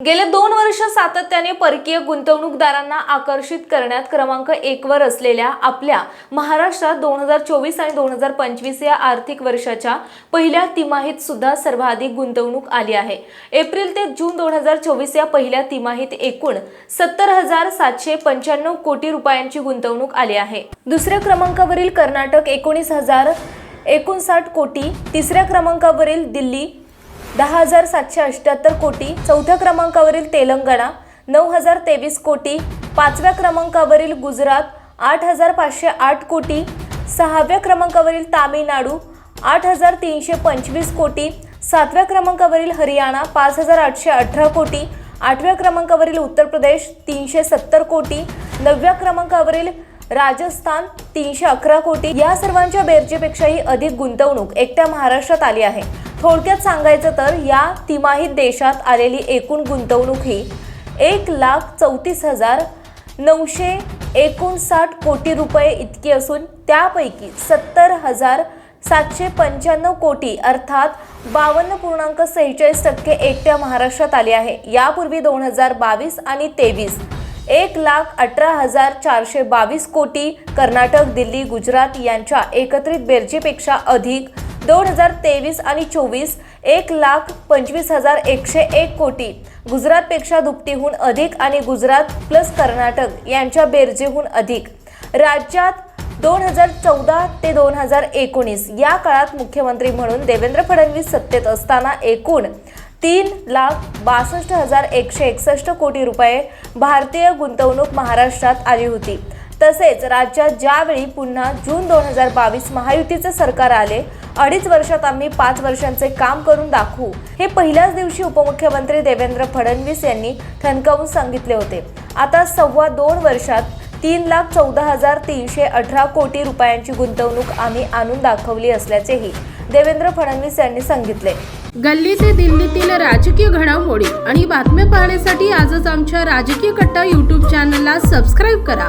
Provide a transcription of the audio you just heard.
गेले दोन वर्ष सातत्याने परकीय गुंतवणूकदारांना आकर्षित करण्यात क्रमांक एक वर असलेल्या आपल्या महाराष्ट्रात दोन हजार चोवीस आणि दोन हजार पंचवीस या आर्थिक वर्षाच्या पहिल्या तिमाहीत सुद्धा सर्वाधिक गुंतवणूक आली आहे. एप्रिल ते जून दोन हजार चोवीस या पहिल्या तिमाहीत एकूण सत्तर हजार सातशे पंच्याण्णव कोटी रुपयांची गुंतवणूक आली आहे. दुसऱ्या क्रमांकावरील कर्नाटक एकोणीस हजार एकोणसाठ कोटी तिसऱ्या क्रमांकावरील दिल्ली दहा हजार सातशे अठ्ठ्याहत्तर कोटी चौथ्या क्रमांकावरील तेलंगणा नऊ हजार तेवीस कोटी पाचव्या क्रमांकावरील गुजरात आठ हजार पाचशे आठ कोटी सहाव्या क्रमांकावरील तामिळनाडू आठ हजार तीनशे पंचवीस कोटी सातव्या क्रमांकावरील हरियाणा पाच हजार आठशे अठरा कोटी आठव्या क्रमांकावरील उत्तर प्रदेश तीनशे सत्तर कोटी नवव्या क्रमांकावरील राजस्थान तीनशे अकरा कोटी. या सर्वांच्या बेरजेपेक्षाही अधिक गुंतवणूक एकट्या महाराष्ट्रात आली आहे. थोडक्यात सांगायचं तर या तिमाहीत देशात आलेली एकूण गुंतवणूक ही एक लाख चौतीस हजार नऊशे एकोणसाठ कोटी रुपये इतकी असून त्यापैकी सत्तर हजार सातशे पंच्याण्णव कोटी अर्थात बावन्न पूर्णांक सेहेचाळीस टक्के एकट्या महाराष्ट्रात आले आहे. यापूर्वी दोन हजार बावीस आणि तेवीस एक लाख अठरा हजार चारशे बावीस कोटी कर्नाटक दिल्ली गुजरात यांच्या एकत्रित बेरजेपेक्षा अधिक दोन हजार तेवीस आणि चोवीस एक लाख पंचवीस हजार एकशे एक कोटी. गुजरातपेक्षा दुपटीहून अधिक आणि गुजरात प्लस कर्नाटक यांच्या बेरजेहून अधिक. राज्यात दोन हजार चौदा ते दोन हजार एकोणीस या काळात मुख्यमंत्री म्हणून देवेंद्र फडणवीस सत्तेत असताना एकूण तीन लाख बासष्ट हजार एकशे एकसष्ट कोटी रुपये भारतीय गुंतवणूक महाराष्ट्रात आली होती. तसेच राज्यात ज्यावेळी पुन्हा जून दोन हजार बावीस महायुतीचे सरकार आले अडीच वर्षात आम्ही पाच वर्षांचे काम करून दाखवू हे पहिल्याच दिवशी उपमुख्यमंत्री देवेंद्र फडणवीस यांनी ठणकावून सांगितले होते. आता सव्वा दोन वर्षात तीन लाख चौदा हजार तीनशे अठरा कोटी रुपयांची गुंतवणूक आम्ही आणून दाखवली असल्याचेही देवेंद्र फडणवीस यांनी सांगितले. गल्ली ते दिल्लीतील राजकीय घडामोडी आणि बातम्या पाहण्यासाठी आजच आमच्या राजकीय कट्टा यूट्यूब चॅनलला सबस्क्राईब करा.